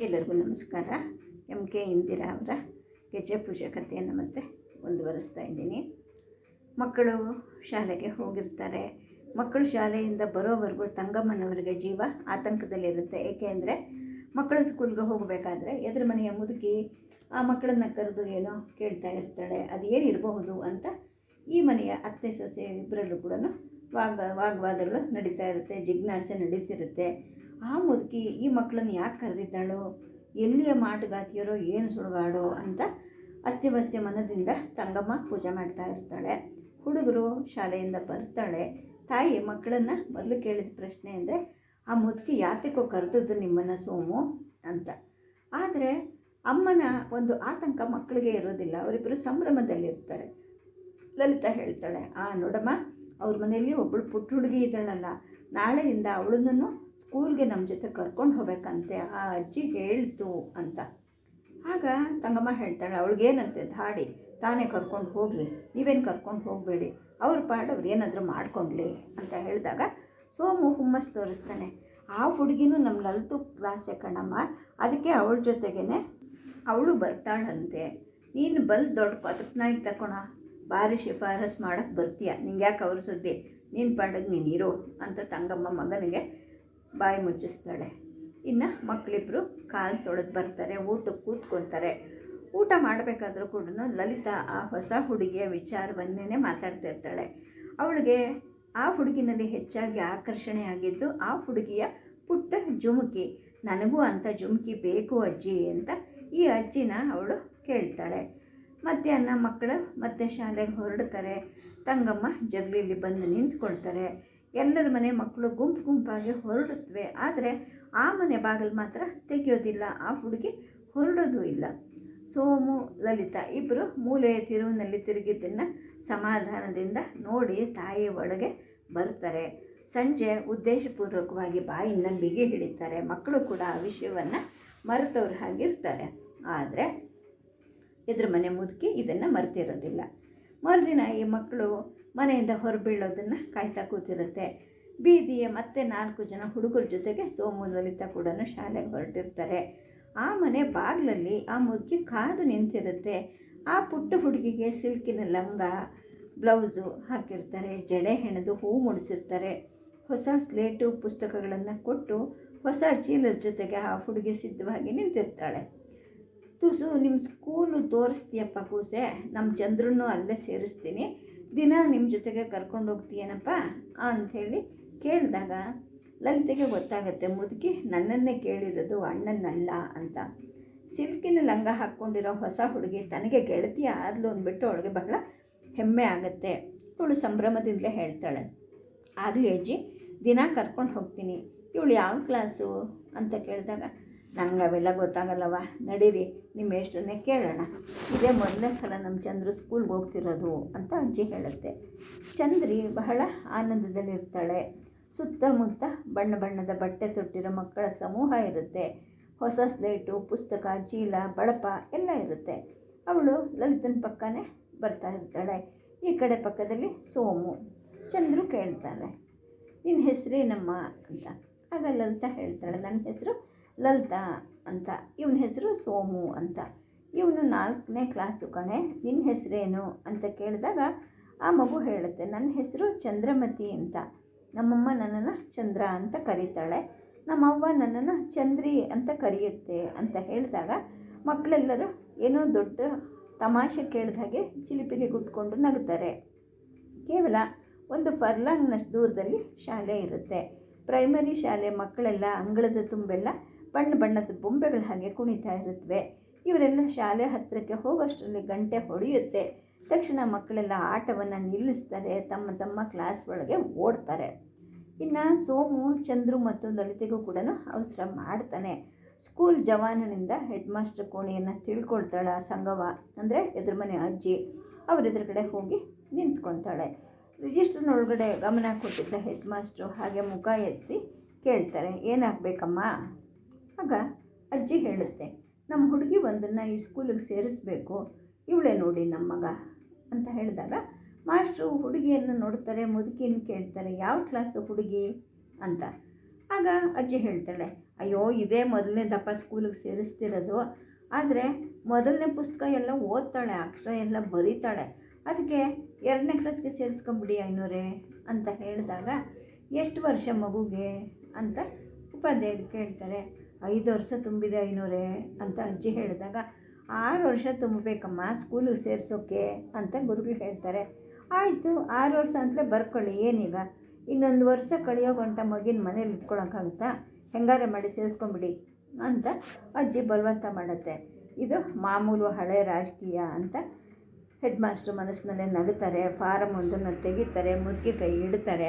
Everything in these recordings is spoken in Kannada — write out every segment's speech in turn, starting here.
ಎಲ್ಲರಿಗೂ ನಮಸ್ಕಾರ. ಎಂ ಕೆ ಇಂದಿರಾ ಅವರ ಗೆಜೆ ಪೂಜೆ ಕಥೆಯನ್ನು ಮತ್ತೆ ಮುಂದುವರಿಸ್ತಾ ಇದ್ದೀನಿ. ಮಕ್ಕಳು ಶಾಲೆಗೆ ಹೋಗಿರ್ತಾರೆ. ಮಕ್ಕಳು ಶಾಲೆಯಿಂದ ಬರೋವರೆಗೂ ತಂಗಮ್ಮನವರಿಗೆ ಜೀವ ಆತಂಕದಲ್ಲಿರುತ್ತೆ. ಏಕೆ ಅಂದರೆ ಮಕ್ಕಳು ಸ್ಕೂಲ್ಗೆ ಹೋಗಬೇಕಾದ್ರೆ ಎದುರು ಮನೆಯ ಮುದುಕಿ ಆ ಮಕ್ಕಳನ್ನು ಕರೆದು ಏನೋ ಕೇಳ್ತಾ ಇರ್ತಾಳೆ. ಅದು ಏನಿರಬಹುದು ಅಂತ ಈ ಮನೆಯ ಅತ್ತೆ, ಸೊಸೆ ಇಬ್ಬರಲ್ಲೂ ಕೂಡ ವಾಗ, ವಾಗ್ವಾದಗಳು ನಡೀತಾ ಇರುತ್ತೆ. ಜಿಜ್ಞಾಸೆ ನಡೀತಿರುತ್ತೆ. ಆ ಮುದುಕಿ ಈ ಮಕ್ಕಳನ್ನು ಯಾಕೆ ಕರೆದಿದ್ದಾಳೋ, ಎಲ್ಲಿಯ ಮಾಟುಗಾತಿಯರೋ, ಏನು ಸುಡುಗಾಡು ಅಂತ ಅಸ್ತಿವಸ್ತಿ ಮನದಿಂದ ತಂಗಮ್ಮ ಪೂಜೆ ಮಾಡ್ತಾ ಇರ್ತಾಳೆ. ಹುಡುಗರು ಶಾಲೆಯಿಂದ ಬರ್ತಾಳೆ. ತಾಯಿ ಮಕ್ಕಳನ್ನು ಮೊದಲು ಕೇಳಿದ ಪ್ರಶ್ನೆ ಅಂದರೆ, ಆ ಮುದುಕಿ ಯಾತಕ್ಕೋ ಕರೆದದ್ದು ನಿಮ್ಮನ್ನು ಸೋಮು ಅಂತ. ಆದರೆ ಅಮ್ಮನ ಒಂದು ಆತಂಕ ಮಕ್ಕಳಿಗೆ ಇರೋದಿಲ್ಲ ಅವರಿಬ್ಬರು ಸಂಭ್ರಮದಲ್ಲಿರ್ತಾರೆ. ಲಲಿತಾ ಹೇಳ್ತಾಳೆ, ಆ ನೋಡಮ್ಮ ಅವ್ರ ಮನೆಯಲ್ಲಿ ಒಬ್ಬಳು ಪುಟ್ಟ ಹುಡುಗಿ ಇದ್ದಾಳಲ್ಲ, ನಾಳೆಯಿಂದ ಅವಳನ್ನು ಸ್ಕೂಲ್ಗೆ ನಮ್ಮ ಜೊತೆ ಕರ್ಕೊಂಡು ಹೋಗ್ಬೇಕಂತೆ, ಆ ಅಜ್ಜಿ ಹೇಳ್ತು ಅಂತ. ಆಗ ತಂಗಮ್ಮ ಹೇಳ್ತಾಳೆ, ಅವಳಿಗೇನಂತೆ ಧಾಡಿ, ತಾನೇ ಕರ್ಕೊಂಡು ಹೋಗಲಿ, ನೀವೇನು ಕರ್ಕೊಂಡು ಹೋಗಬೇಡಿ, ಅವ್ರ ಪಾಡು ಅವ್ರು ಏನಾದರೂ ಮಾಡ್ಕೊಂಡ್ಲಿ ಅಂತ ಹೇಳಿದಾಗ ಸೋಮು ಹುಮ್ಮಸ್ ತೋರಿಸ್ತಾನೆ, ಆ ಹುಡುಗಿನೂ ನಮ್ಮ ಲಲ್ತು ಕ್ಲಾಸೆ ಕಣಮ್ಮ, ಅದಕ್ಕೆ ಅವಳ ಜೊತೆಗೇ ಅವಳು ಬರ್ತಾಳಂತೆ, ನೀನು ಬಲ್ ದೊಡ್ಡ ಪತಪ್ನಾಗಿ ತಕೊಣ ಭಾರಿ ಶಿಫಾರಸ್ ಮಾಡೋಕ್ಕೆ ಬರ್ತೀಯ? ನಿಂಗೆ ಯಾಕೆ ಅವ್ರ ಸುದ್ದಿ? ನೀನು ಪಾಡಗೆ ನೀನು ಇರೋ ಅಂತ ತಂಗಮ್ಮ ಮಗನಿಗೆ ಬಾಯಿ ಮುಚ್ಚಿಸ್ತಾಳೆ. ಇನ್ನು ಮಕ್ಕಳಿಬ್ಬರು ಕಾಲು ತೊಳೆದು ಬರ್ತಾರೆ ಊಟಕ್ಕೆ ಕೂತ್ಕೊತಾರೆ. ಊಟ ಮಾಡಬೇಕಾದ್ರೂ ಕೂಡ ಲಲಿತಾ ಆ ಹೊಸ ಹುಡುಗಿಯ ವಿಚಾರವನ್ನೇ ಮಾತಾಡ್ತಾ ಇರ್ತಾಳೆ. ಅವಳಿಗೆ ಆ ಹುಡುಗಿನಲ್ಲಿ ಹೆಚ್ಚಾಗಿ ಆಕರ್ಷಣೆ ಆಗಿದ್ದು ಆ ಹುಡುಗಿಯ ಪುಟ್ಟ ಜುಮುಕಿ. ನನಗೂ ಅಂಥ ಜುಮುಕಿ ಬೇಕು ಅಜ್ಜಿ ಅಂತ ಈ ಅಜ್ಜಿನ ಅವಳು ಕೇಳ್ತಾಳೆ. ಮಧ್ಯಾಹ್ನ ಮಕ್ಕಳು ಮತ್ತೆ ಶಾಲೆಗೆ ಹೊರಡ್ತಾರೆ. ತಂಗಮ್ಮ ಜಗಲೀಲಿ ಬಂದು ನಿಂತ್ಕೊಳ್ತಾರೆ. ಎಲ್ಲರ ಮನೆ ಮಕ್ಕಳು ಗುಂಪು ಗುಂಪಾಗಿ ಹೊರಡುತ್ತವೆ. ಆದರೆ ಆ ಮನೆ ಬಾಗಿಲು ಮಾತ್ರ ತೆಗೆಯೋದಿಲ್ಲ. ಆ ಹುಡುಗಿ ಹೊರಡೋದೂ ಇಲ್ಲ. ಸೋಮು, ಲಲಿತಾ ಇಬ್ಬರು ಮೂಲೆಯ ತಿರುವಿನಲ್ಲಿ ತಿರುಗಿದ್ದನ್ನು ಸಮಾಧಾನದಿಂದ ನೋಡಿ ತಾಯಿ ಒಳಗೆ ಬರ್ತಾರೆ. ಸಂಜೆ ಉದ್ದೇಶಪೂರ್ವಕವಾಗಿ ಬಾಯಿಂದ ಬಿಗಿ ಹಿಡಿತಾರೆ. ಮಕ್ಕಳು ಕೂಡ ಆ ವಿಷಯವನ್ನು ಮರೆತವ್ರ ಹಾಗಿರ್ತಾರೆ. ಆದರೆ ಎದುರು ಮನೆ ಮುದುಕಿ ಇದನ್ನು ಮರೆತಿರೋದಿಲ್ಲ. ಮರುದಿನ ಈ ಮಕ್ಕಳು ಮನೆಯಿಂದ ಹೊರಬೀಳೋದನ್ನು ಕಾಯ್ತಾ ಕೂತಿರುತ್ತೆ. ಬೀದಿಯ ಮತ್ತೆ ನಾಲ್ಕು ಜನ ಹುಡುಗರ ಜೊತೆಗೆ ಸೋಮು, ಲಲಿತಾ ಕೂಡ ಶಾಲೆಗೆ ಹೊರಟಿರ್ತಾರೆ. ಆ ಮನೆ ಬಾಗಿಲಲ್ಲಿ ಆ ಮುದುಕಿ ಕಾದು ನಿಂತಿರುತ್ತೆ. ಆ ಪುಟ್ಟ ಹುಡುಗಿಗೆ ಸಿಲ್ಕಿನ ಲಂಗ ಬ್ಲೌಸು ಹಾಕಿರ್ತಾರೆ. ಜಡೆ ಹೆಣೆದು ಹೂ ಮುಡಿಸಿರ್ತಾರೆ. ಹೊಸ ಸ್ಲೇಟು, ಪುಸ್ತಕಗಳನ್ನು ಕೊಟ್ಟು ಹೊಸ ಚೀಲದ ಜೊತೆಗೆ ಆ ಹುಡುಗಿ ಸಿದ್ಧವಾಗಿ ನಿಂತಿರ್ತಾಳೆ. ತುಸು ನಿಮ್ಮ ಸ್ಕೂಲು ತೋರಿಸ್ತೀಯಪ್ಪ ಕೂಸೆ ನಮ್ಮ ಚಂದ್ರನೂ ಅಲ್ಲೇ ಸೇರಿಸ್ತೀನಿ. ದಿನ ನಿಮ್ಮ ಜೊತೆಗೆ ಕರ್ಕೊಂಡು ಹೋಗ್ತೀಯೇನಪ್ಪ ಅಂಥೇಳಿ ಕೇಳಿದಾಗ, ಲಲಿತೆಗೆ ಗೊತ್ತಾಗುತ್ತೆ, ಮುದುಕಿ ನನ್ನನ್ನೇ ಕೇಳಿರೋದು ಅಣ್ಣನಲ್ಲ ಅಂತ. ಸಿಲ್ಕಿನ ಲಂಗ ಹಾಕ್ಕೊಂಡಿರೋ ಹೊಸ ಹುಡುಗಿ ತನಗೆ ಗೆಳತಿ ಆದ್ಲು ಅಂದ್ಬಿಟ್ಟು ಅವಳಿಗೆ ಬಹಳ ಹೆಮ್ಮೆ ಆಗುತ್ತೆ. ಇವಳು ಸಂಭ್ರಮದಿಂದಲೇ ಹೇಳ್ತಾಳೆ, ಆಗಲಿ ಅಜ್ಜಿ, ದಿನ ಕರ್ಕೊಂಡು ಹೋಗ್ತೀನಿ. ಇವಳು ಯಾವ ಕ್ಲಾಸು? ಅಂತ ಕೇಳಿದಾಗ ನಂಗೆ ಅವೆಲ್ಲ ಗೊತ್ತಾಗಲ್ಲವ? ನಡೀರಿ, ನಿಮ್ಮ ಎಷ್ಟನ್ನೇ ಕೇಳೋಣ. ಇದೇ ಮೊದಲನೇ ಸಲ ನಮ್ಮ ಚಂದ್ರು ಸ್ಕೂಲ್ಗೆ ಹೋಗ್ತಿರೋದು ಅಂತ ಅಜ್ಜಿ ಹೇಳುತ್ತೆ. ಚಂದ್ರಿ ಬಹಳ ಆನಂದದಲ್ಲಿರ್ತಾಳೆ. ಸುತ್ತಮುತ್ತ ಬಣ್ಣ ಬಣ್ಣದ ಬಟ್ಟೆ ತೊಟ್ಟಿರೋ ಮಕ್ಕಳ ಸಮೂಹ ಇರುತ್ತೆ. ಹೊಸ ಸ್ಲೇಟು, ಪುಸ್ತಕ, ಚೀಲ ಬಳಪ ಎಲ್ಲ ಇರುತ್ತೆ. ಅವಳು ಲಲಿತನ ಪಕ್ಕನೇ ಬರ್ತಾ ಇರ್ತಾಳೆ. ಈ ಕಡೆ ಪಕ್ಕದಲ್ಲಿ ಸೋಮು. ಚಂದ್ರು ಕೇಳ್ತಾಳೆ. ನಿನ್ನ ಹೆಸರೇನಮ್ಮ ಅಂತ. ಆಗ ಲಲಿತಾ ಹೇಳ್ತಾಳೆ, ನನ್ನ ಹೆಸರು ಲಲಿತಾ ಅಂತ. ಇವನ ಹೆಸರು ಸೋಮು ಅಂತ. ಇವನು ನಾಲ್ಕನೇ ಕ್ಲಾಸು ಕಣೆ. ನಿನ್ನ ಹೆಸರೇನು ಅಂತ ಕೇಳಿದಾಗ ಆ ಮಗು ಹೇಳುತ್ತೆ, ನನ್ನ ಹೆಸರು ಚಂದ್ರಮತಿ ಅಂತ. ನಮ್ಮಮ್ಮ ನನ್ನನ್ನು ಚಂದ್ರ ಅಂತ ಕರೀತಾಳೆ. ನಮ್ಮವ್ವ ನನ್ನನ್ನು ಚಂದ್ರಿ ಅಂತ ಕರೆಯುತ್ತೆ ಅಂತ ಹೇಳಿದಾಗ ಮಕ್ಕಳೆಲ್ಲರೂ ಏನೋ ದೊಡ್ಡ ತಮಾಷೆ ಕೇಳಿದ ಹಾಗೆ ಚಿಲಿಪಿಲಿ ಗುಟ್ಕೊಂಡು ನಗುತ್ತಾರೆ ಕೇವಲ ಒಂದು ಫರ್ಲಾಂಗ್ನಷ್ಟು ದೂರದಲ್ಲಿ ಶಾಲೆ ಇರುತ್ತೆ. ಪ್ರೈಮರಿ ಶಾಲೆ ಮಕ್ಕಳೆಲ್ಲ ಅಂಗಳದ ತುಂಬೆಲ್ಲ ಬಣ್ಣ ಬಣ್ಣದ ಬೊಂಬೆಗಳ ಹಾಗೆ ಕುಣಿತಾ ಇರುತ್ತವೆ ಇವರೆಲ್ಲ ಶಾಲೆ ಹತ್ತಿರಕ್ಕೆ ಹೋಗೋಷ್ಟರಲ್ಲಿ ಗಂಟೆ ಹೊಡೆಯುತ್ತೆ. ತಕ್ಷಣ ಮಕ್ಕಳೆಲ್ಲ ಆಟವನ್ನು ನಿಲ್ಲಿಸ್ತಾರೆ, ತಮ್ಮ ತಮ್ಮ ಕ್ಲಾಸ್ ಒಳಗೆ ಓಡ್ತಾರೆ. ಇನ್ನು ಸೋಮು, ಚಂದ್ರು ಮತ್ತು ಲಲಿತೆಗೂ ಕೂಡ ಅವಸರ ಮಾಡ್ತಾನೆ. ಸ್ಕೂಲ್ ಜವಾನನಿಂದ ಹೆಡ್ ಮಾಸ್ಟರ್ ಕೋಣೆಯನ್ನು ತಿಳ್ಕೊಳ್ತಾಳೆ ಸಂಗವ ಅಂದರೆ ಎದುರು ಮನೆ ಅಜ್ಜಿ. ಅವ್ರ ಎದುರುಗಡೆ ಹೋಗಿ ನಿಂತ್ಕೊತಾಳೆ ರಿಜಿಸ್ಟರ್ನೊಳಗಡೆ ಗಮನ ಕೊಟ್ಟಿದ್ದ ಹೆಡ್ ಮಾಸ್ಟ್ರು ಹಾಗೆ ಮುಖ ಎತ್ತಿ ಕೇಳ್ತಾರೆ, ಏನಾಗಬೇಕಮ್ಮ? ಆಗ ಅಜ್ಜಿ ಹೇಳುತ್ತೆ ನಮ್ಮ ಹುಡುಗಿ ಒಂದನ್ನು ಈ ಸ್ಕೂಲಿಗೆ ಸೇರಿಸ್ಬೇಕು, ಇವಳೇ ನೋಡಿ ನಮ್ಮ ಮಗ, ಅಂತ ಹೇಳಿದಾಗ ಮಾಸ್ಟ್ರು ಹುಡುಗಿಯನ್ನು ನೋಡ್ತಾರೆ, ಮುದುಕಿನ ಕೇಳ್ತಾರೆ, ಯಾವ ಕ್ಲಾಸು ಹುಡುಗಿ? ಅಂತ. ಆಗ ಅಜ್ಜಿ ಹೇಳ್ತಾಳೆ, ಅಯ್ಯೋ, ಇದೇ ಮೊದಲನೇ ದಪ್ಪ ಸ್ಕೂಲಿಗೆ ಸೇರಿಸ್ತಿರೋದು, ಆದರೆ ಮೊದಲನೇ ಪುಸ್ತಕ ಎಲ್ಲ ಓದ್ತಾಳೆ, ಅಕ್ಷರ ಎಲ್ಲ ಬರೀತಾಳೆ ಅದಕ್ಕೆ ಎರಡನೇ ಕ್ಲಾಸ್ಗೆ ಸೇರಿಸ್ಕೊಂಬಿಡಿ ಐನೂರೇ, ಅಂತ ಹೇಳಿದಾಗ, ಎಷ್ಟು ವರ್ಷ ಮಗುಗೆ? ಅಂತ ಉಪಾಧ್ಯಾಯರು ಕೇಳ್ತಾರೆ ಐದು ವರ್ಷ ತುಂಬಿದೆ ಐನೂರೇ ಅಂತ ಅಜ್ಜಿ ಹೇಳಿದಾಗ, ಆರು ವರ್ಷ ತುಂಬಬೇಕಮ್ಮ, ಸ್ಕೂಲಿಗೆ ಸೇರಿಸೋಕ್ಕೆ ಅಂತ ಗುರುಗಳು ಹೇಳ್ತಾರೆ. ಆಯಿತು, ಆರು ವರ್ಷ ಅಂತಲೇ ಬರ್ಕೊಳ್ಳಿ ಏನೀಗ ಇನ್ನೊಂದು ವರ್ಷ ಕಳೆಯೋ ಮಗಿನ ಮನೇಲಿ ಇಟ್ಕೊಳಕ್ಕಾಗುತ್ತಾ? ಹೆಂಗಾರೆ ಮಾಡಿ ಸೇರಿಸ್ಕೊಂಬಿಡಿ ಅಂತ ಅಜ್ಜಿ ಬಲವಂತ ಮಾಡುತ್ತೆ. ಇದು ಮಾಮೂಲು ಹಳೆ ರಾಜಕೀಯ ಅಂತ ಹೆಡ್ ಮಾಸ್ಟ್ರು ಮನಸ್ಸಿನಲ್ಲೇ ನಗುತ್ತಾರೆ ಫಾರಮ್ ಒಂದನ್ನು ತೆಗಿತಾರೆ, ಮುದುಕಿ ಕೈ ಇಡ್ತಾರೆ.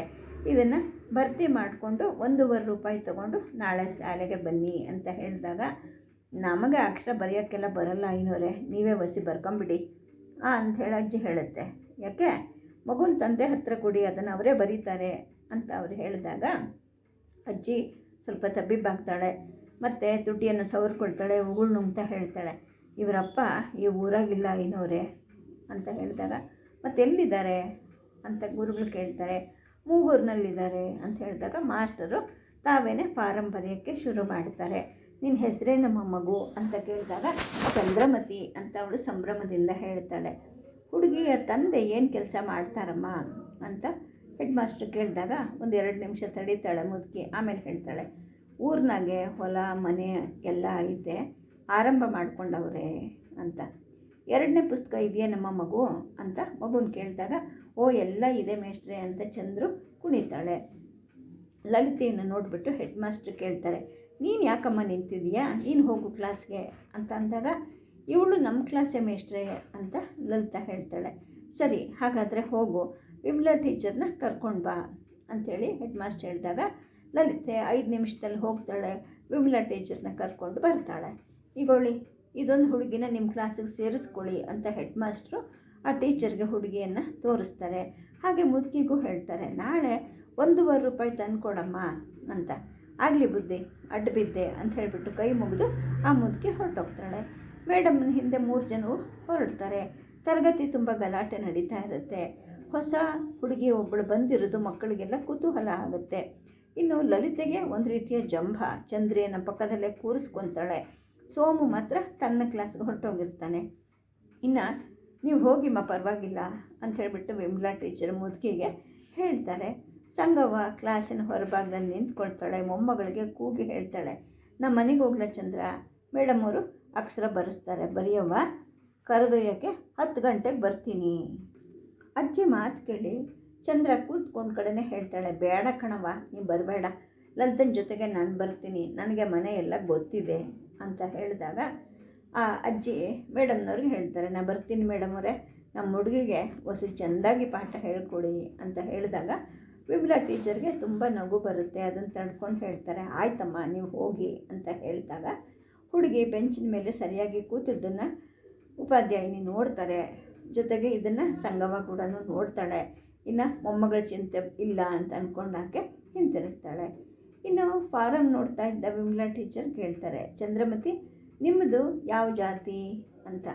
ಇದನ್ನು ಭರ್ತಿ ಮಾಡಿಕೊಂಡು ಒಂದೂವರೆ ರೂಪಾಯಿ ತೊಗೊಂಡು ನಾಳೆ ಶಾಲೆಗೆ ಬನ್ನಿ ಅಂತ ಹೇಳಿದಾಗ, ನಮಗೆ ಅಕ್ಷರ ಬರೆಯೋಕ್ಕೆಲ್ಲ ಬರಲ್ಲ ಐನೋರೆ ನೀವೇ ಒಸಿ ಬರ್ಕೊಂಬಿಡಿ, ಆ ಹೇಳಿ ಅಜ್ಜಿ ಹೇಳುತ್ತೆ. ಯಾಕೆ? ಮಗುನ ತಂದೆ ಹತ್ರ ಕೊಡಿ, ಅದನ್ನು ಅವರೇ ಬರೀತಾರೆ, ಅಂತ ಅವ್ರು ಹೇಳಿದಾಗ, ಅಜ್ಜಿ ಸ್ವಲ್ಪ ತಬ್ಬಿಬ್ಬಾಗ್ತಾಳೆ ಮತ್ತು ತುಟಿಯನ್ನು ಸವರ್ಕೊಳ್ತಾಳೆ ಉಗುಳು ನುಂಗ್ತಾ ಹೇಳ್ತಾಳೆ, ಇವರಪ್ಪ ಈ ಊರಾಗಿಲ್ಲ ಐನೋರೆ ಅಂತ ಹೇಳಿದಾಗ ಮತ್ತೆ ಎಲ್ಲಿದ್ದಾರೆ ಅಂತ ಗುರುಗಳು ಕೇಳ್ತಾರೆ. ಮೂಗೂರಿನಲ್ಲಿದ್ದಾರೆ ಅಂತ ಹೇಳಿದಾಗ ಮಾಸ್ಟರು ತಾವೇನೇ ಫಾರಂ ಶುರು ಮಾಡ್ತಾರೆ ನಿನ್ನ ಹೆಸರೇ ನಮ್ಮ ಮಗು ಅಂತ ಕೇಳಿದಾಗ ಚಂದ್ರಮತಿ ಅಂತ ಅವಳು ಸಂಭ್ರಮದಿಂದ ಹೇಳ್ತಾಳೆ. ಹುಡುಗಿಯ ತಂದೆ ಏನು ಕೆಲಸ ಮಾಡ್ತಾರಮ್ಮ ಅಂತ ಹೆಡ್ ಮಾಸ್ಟರ್ ಕೇಳಿದಾಗ ಒಂದು ಎರಡು ನಿಮಿಷ ತಡೀತಾಳೆ ಮುದುಕಿ, ಆಮೇಲೆ ಹೇಳ್ತಾಳೆ, ಊರಿನಾಗೆ ಹೊಲ, ಮನೆ ಎಲ್ಲ ಐತೆ ಆರಂಭ ಮಾಡ್ಕೊಂಡವ್ರೆ ಅಂತ. ಎರಡನೇ ಪುಸ್ತಕ ಇದೆಯಾ ನಮ್ಮ ಮಗು ಅಂತ ಮಗುನ ಕೇಳಿದಾಗ, ಓ, ಎಲ್ಲ ಇದೆ ಮೇಷ್ಟ್ರೆ ಅಂತ ಚಂದ್ರು ಕುಣಿತಾಳೆ. ಲಲಿತೆಯನ್ನು ನೋಡಿಬಿಟ್ಟು ಹೆಡ್ ಮಾಸ್ಟ್ರ್ ಕೇಳ್ತಾರೆ, ನೀನು ಯಾಕಮ್ಮ ನಿಂತಿದೀಯಾ ನೀನು ಹೋಗು ಕ್ಲಾಸ್ಗೆ ಅಂತ ಅಂದಾಗ, ಇವಳು ನಮ್ಮ ಕ್ಲಾಸೆ ಮೇಷ್ಟ್ರೆ ಅಂತ ಲಲಿತಾ ಹೇಳ್ತಾಳೆ. ಸರಿ, ಹಾಗಾದರೆ ಹೋಗು, ವಿಮ್ಲಾ ಟೀಚರ್ನ ಕರ್ಕೊಂಡು ಬಾ ಅಂಥೇಳಿ ಹೆಡ್ ಮಾಸ್ಟರ್ ಹೇಳಿದಾಗ, ಲಲಿತೆ ಐದು ನಿಮಿಷದಲ್ಲಿ ಹೋಗ್ತಾಳೆ, ವಿಮ್ಲಾ ಟೀಚರ್ನ ಕರ್ಕೊಂಡು ಬರ್ತಾಳೆ. ಈಗೊಳ್ಳಿ ಇದೊಂದು ಹುಡುಗಿನ ನಿಮ್ಮ ಕ್ಲಾಸಿಗೆ ಸೇರಿಸ್ಕೊಳ್ಳಿ ಅಂತ ಹೆಡ್ ಮಾಸ್ಟ್ರು ಆ ಟೀಚರ್ಗೆ ಹುಡುಗಿಯನ್ನು ತೋರಿಸ್ತಾರೆ. ಹಾಗೆ ಮುದುಕಿಗೂ ಹೇಳ್ತಾರೆ, ನಾಳೆ ಒಂದೂವರೆ ರೂಪಾಯಿ ತಂದುಕೊಡಮ್ಮ ಅಂತ. ಆಗಲಿ ಬುದ್ಧಿ ಅಡ್ಡ ಬಿದ್ದೆ ಅಂತ ಹೇಳಿಬಿಟ್ಟು ಕೈ ಮುಗಿದು ಆ ಮುದುಕಿ ಹೊರಟೋಗ್ತಾಳೆ. ಮೇಡಮ್ನ ಹಿಂದೆ ಮೂರು ಜನವು ಹೊರಡ್ತಾರೆ. ತರಗತಿ ತುಂಬ ಗಲಾಟೆ ನಡೀತಾ ಇರುತ್ತೆ. ಹೊಸ ಹುಡುಗಿ ಒಬ್ಬಳು ಬಂದಿರೋದು ಮಕ್ಕಳಿಗೆಲ್ಲ ಕುತೂಹಲ ಆಗುತ್ತೆ. ಇನ್ನು ಲಲಿತೆಗೆ ಒಂದು ರೀತಿಯ ಜಂಭ ಚಂದ್ರಿಯನ್ನು ಪಕ್ಕದಲ್ಲೇ ಕೂರಿಸ್ಕೊತಾಳೆ. ಸೋಮು ಮಾತ್ರ ತನ್ನ ಕ್ಲಾಸ್ಗೆ ಹೊರಟೋಗಿರ್ತಾನೆ. ಇನ್ನು ನೀವು ಹೋಗಿಮ್ಮ, ಪರವಾಗಿಲ್ಲ ಅಂತ ಹೇಳಿಬಿಟ್ಟು ವಿಮಲಾ ಟೀಚರ್ ಮುದುಕಿಗೆ ಹೇಳ್ತಾರೆ. ಸಂಗವ್ವ ಕ್ಲಾಸಿನ ಹೊರಭಾಗದಲ್ಲಿ ನಿಂತ್ಕೊಳ್ತಾಳೆ, ಮೊಮ್ಮಗಳಿಗೆ ಕೂಗಿ ಹೇಳ್ತಾಳೆ ನಮ್ಮ ಮನೆಗೆ ಹೋಗ್ಲ ಚಂದ್ರ? ಮೇಡಮ್ ಅವರು ಅಕ್ಷರ ಬರೆಸ್ತಾರೆ. ಬರೆಯವ್ವ, ಕರೆದೊಯ್ಯೋಕ್ಕೆ ಹತ್ತು ಗಂಟೆಗೆ ಬರ್ತೀನಿ. ಅಜ್ಜಿ ಮಾತು ಕೇಳಿ ಚಂದ್ರ ಕೂತ್ಕೊಂಡು ಕಡೆನೇ ಹೇಳ್ತಾಳೆ, ಬೇಡ ಕಣವ ನೀವು ಬರಬೇಡ. ಲಲಿತನ ಜೊತೆಗೆ ನಾನು ಬರ್ತೀನಿ. ನನಗೆ ಮನೆ ಎಲ್ಲ ಗೊತ್ತಿದೆ. ಅಂತ ಹೇಳಿದಾಗ, ಆ ಅಜ್ಜಿ ಮೇಡಮ್ನವ್ರಿಗೆ ಹೇಳ್ತಾರೆ ನಾನು ಬರ್ತೀನಿ ಮೇಡಮ್ ಅವರೇ, ನಮ್ಮ ಹುಡುಗಿಗೆ ಹೊಸ ಚೆಂದಾಗಿ ಪಾಠ ಹೇಳ್ಕೊಡಿ ಅಂತ ಹೇಳಿದಾಗ, ವಿಮಲಾ ಟೀಚರ್ಗೆ ತುಂಬ ನಗು ಬರುತ್ತೆ, ಅದನ್ನು ತಡ್ಕೊಂಡು ಹೇಳ್ತಾರೆ, ಆಯ್ತಮ್ಮ, ನೀವು ಹೋಗಿ ಅಂತ ಹೇಳಿದಾಗ, ಹುಡುಗಿ ಬೆಂಚಿನ ಮೇಲೆ ಸರಿಯಾಗಿ ಕೂತಿದ್ದನ್ನು ಉಪಾಧ್ಯಾಯಿನಿ ನೋಡ್ತಾರೆ, ಜೊತೆಗೆ ಇದನ್ನು ಸಂಗಮ ಕೂಡ ನೋಡ್ತಾಳೆ, ಇನ್ನು ಮೊಮ್ಮಗಳ ಚಿಂತೆ ಇಲ್ಲ ಅಂತ ಅಂದ್ಕೊಂಡಾಕೆ ಹಿಂತಿರುಗ್ತಾಳೆ. ಇನ್ನು ಫಾರಮ್ ನೋಡ್ತಾ ಇದ್ದ ವಿಮಲಾ ಟೀಚರ್ ಕೇಳ್ತಾರೆ, ಚಂದ್ರಮತಿ, ನಿಮ್ಮದು ಯಾವ ಜಾತಿ? ಅಂತ.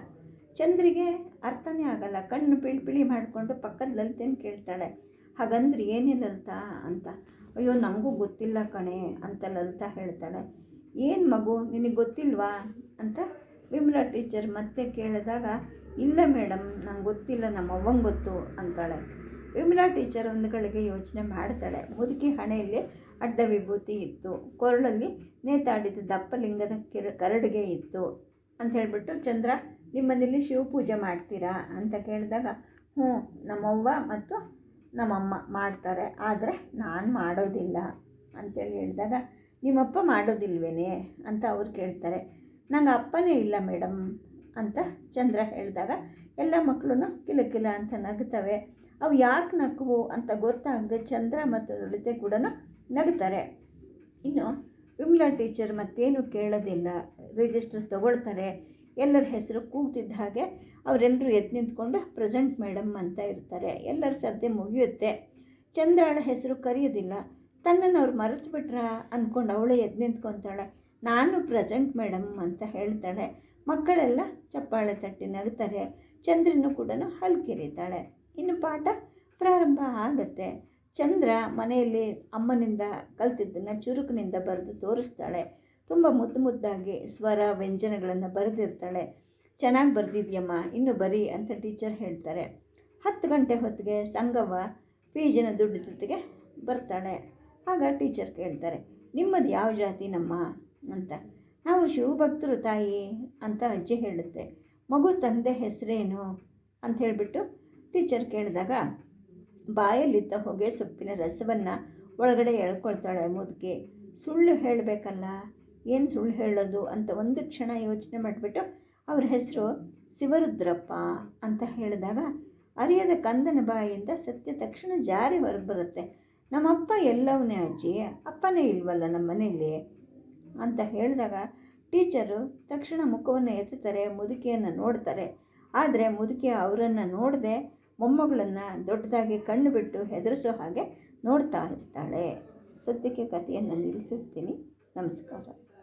ಚಂದ್ರಿಗೆ ಅರ್ಥನೇ ಆಗಲ್ಲ, ಕಣ್ಣು ಪಿಳಿ ಪಿಳಿ ಮಾಡಿಕೊಂಡು ಪಕ್ಕದ ಲಲಿತೇನು ಕೇಳ್ತಾಳೆ, ಹಾಗಂದ್ರೆ ಏನೇ ಲಲಿತಾ? ಅಂತ. ಅಯ್ಯೋ ನಮಗೂ ಗೊತ್ತಿಲ್ಲ ಕಣೆ, ಅಂತ ಲಲಿತಾ ಹೇಳ್ತಾಳೆ. ಏನು ಮಗು, ನಿನಗೆ ಗೊತ್ತಿಲ್ವಾ? ಅಂತ ವಿಮಲಾ ಟೀಚರ್ ಮತ್ತೆ ಕೇಳಿದಾಗ, ಇಲ್ಲ ಮೇಡಮ್ ನಂಗೆ ಗೊತ್ತಿಲ್ಲ ನಮ್ಮ ಅವ್ವಂಗೆ ಗೊತ್ತು, ಅಂತಾಳೆ. ವಿಮಲಾ ಟೀಚರ್ ಒಂದು ಗಳಿಗೆ ಯೋಚನೆ ಮಾಡ್ತಾಳೆ. ಮುದುಕಿ ಹಣೆಯಲ್ಲಿ ಅಡ್ಡ ವಿಭೂತಿ ಇತ್ತು. ಕೊರಳಲ್ಲಿ ನೇತಾಡಿದ ದಪ್ಪಲಿಂಗದ ಕಿರ, ಕರಡಿಗೆ ಇತ್ತು. ಅಂತ ಹೇಳಿಬಿಟ್ಟು, ಚಂದ್ರ, ನಿಮ್ಮನೇಲಿ ಶಿವಪೂಜೆ ಮಾಡ್ತೀರಾ? ಅಂತ ಕೇಳಿದಾಗ, ಹ್ಞೂ, ನಮ್ಮವ್ವ ಮತ್ತು ನಮ್ಮಮ್ಮ ಮಾಡ್ತಾರೆ, ಆದರೆ ನಾನು ಮಾಡೋದಿಲ್ಲ. ಅಂತೇಳಿ ಹೇಳಿದಾಗ, ನಿಮ್ಮಪ್ಪ ಮಾಡೋದಿಲ್ವೇನೆ? ಅಂತ ಅವ್ರು ಕೇಳ್ತಾರೆ. ನಂಗೆ ಅಪ್ಪನೇ ಇಲ್ಲ ಮೇಡಮ್ ಅಂತ ಚಂದ್ರ ಹೇಳಿದಾಗ, ಎಲ್ಲ ಮಕ್ಕಳು ಕಿಲಕಿಲ ಅಂತ ನಗ್ತವೆ. ಅವು ಯಾಕೆ ನಕ್ಕವು ಅಂತ ಗೊತ್ತಾಗದೆ ಚಂದ್ರ ಮತ್ತು ಲಲಿತೆ ಕೂಡ ನಗ್ತಾರೆ. ಇನ್ನು ವಿಮಲಾ ಟೀಚರ್ ಮತ್ತೇನು ಕೇಳೋದಿಲ್ಲ. ರಿಜಿಸ್ಟರ್ ತಗೊಳ್ತಾರೆ. ಎಲ್ಲರ ಹೆಸರು ಕೂಗ್ತಿದ್ದ ಹಾಗೆ ಅವರೆಲ್ಲರೂ ಎದ್ದು ನಿಂತ್ಕೊಂಡು ಪ್ರೆಸೆಂಟ್ ಮೇಡಮ್ ಅಂತ ಇರ್ತಾರೆ. ಎಲ್ಲರ ಸದ್ಯ ಮುಗಿಯುತ್ತೆ. ಚಂದ್ರಾಳ ಹೆಸರು ಕರೆಯೋದಿಲ್ಲ. ತನ್ನನ್ನು ಅವ್ರು ಮರೆತು ಬಿಟ್ರಾ ಅಂದ್ಕೊಂಡು ಅವಳೇ ಎದ್ದು ನಿಂತ್ಕೊತಾಳೆ. ನಾನು ಪ್ರೆಸೆಂಟ್ ಮೇಡಮ್ ಅಂತ ಹೇಳ್ತಾಳೆ. ಮಕ್ಕಳೆಲ್ಲ ಚಪ್ಪಾಳೆ ತಟ್ಟಿ ನಗ್ತಾರೆ. ಚಂದ್ರನೂ ಕೂಡ ಹಲ್ಕಿರಿತಾಳೆ. ಇನ್ನು ಪಾಠ ಪ್ರಾರಂಭ ಆಗುತ್ತೆ. ಚಂದ್ರ ಮನೆಯಲ್ಲಿ ಅಮ್ಮನಿಂದ ಕಲ್ತಿದ್ದನ್ನು ಚುರುಕಿನಿಂದ ಬರೆದು ತೋರಿಸ್ತಾಳೆ. ತುಂಬ ಮುದ್ದು ಮುದ್ದಾಗಿ ಸ್ವರ, ವ್ಯಂಜನಗಳನ್ನು ಬರೆದಿರ್ತಾಳೆ. ಚೆನ್ನಾಗಿ ಬರೆದಿದ್ಯಮ್ಮ, ಇನ್ನು ಬರೀ ಅಂತ ಟೀಚರ್ ಹೇಳ್ತಾರೆ. ಹತ್ತು ಗಂಟೆ ಹೊತ್ತಿಗೆ ಸಂಗವ್ವ ಫೀಜಿನ ದುಡ್ಡು ಜೊತೆಗೆ ಬರ್ತಾಳೆ. ಆಗ ಟೀಚರ್ ಕೇಳ್ತಾರೆ, ನಿಮ್ಮದು ಯಾವ ಜಾತಿ ನಮ್ಮ ಅಂತ. ನಾವು ಶಿವಭಕ್ತರು ತಾಯಿ, ಅಂತ ಅಜ್ಜಿ ಹೇಳುತ್ತೆ. ಮಗು ತಂದೆ ಹೆಸರೇನು? ಅಂತ ಹೇಳಿಬಿಟ್ಟು ಟೀಚರ್ ಕೇಳಿದಾಗ ಬಾಯಲ್ಲಿದ್ದ ಹೊಗೆ ಸೊಪ್ಪಿನ ರಸವನ್ನು ಒಳಗಡೆ ಎಳ್ಕೊಳ್ತಾಳೆ ಮುದುಕಿ ಸುಳ್ಳು ಹೇಳಬೇಕಲ್ಲ, ಏನು ಸುಳ್ಳು ಹೇಳೋದು ಅಂತ ಒಂದು ಕ್ಷಣ ಯೋಚನೆ ಮಾಡಿಬಿಟ್ಟು ಅವ್ರ ಹೆಸರು ಶಿವರುದ್ರಪ್ಪ ಅಂತ ಹೇಳಿದಾಗ ಅರಿಯದ ಕಂದನ ಬಾಯಿಯಿಂದ ಸತ್ಯ ತಕ್ಷಣ ಜಾರಿ ಹೊರಗೆ ಬರುತ್ತೆ ನಮ್ಮಪ್ಪ ಎಲ್ಲವನ್ನೇ ಅಜ್ಜಿ, ಅಪ್ಪನೇ ಇಲ್ವಲ್ಲ ನಮ್ಮ ಮನೆಯಲ್ಲಿ ಅಂತ ಹೇಳಿದಾಗ ಟೀಚರು ತಕ್ಷಣ ಮುಖವನ್ನು ಎತ್ತುತ್ತಾರೆ ಮುದುಕಿಯನ್ನು ನೋಡ್ತಾರೆ. ಆದರೆ ಮುದುಕಿ ಅವರನ್ನು ನೋಡದೆ ಮೊಮ್ಮಗಳನ್ನು ದೊಡ್ಡದಾಗಿ ಕಣ್ಣು ಬಿಟ್ಟು ಹೆದರಿಸೋ ಹಾಗೆ ನೋಡ್ತಾ ಇರ್ತಾಳೆ. ಸದ್ಯಕ್ಕೆ ಕಥೆಯನ್ನು ನಿಲ್ಲಿಸುತ್ತೀನಿ ನಮಸ್ಕಾರ.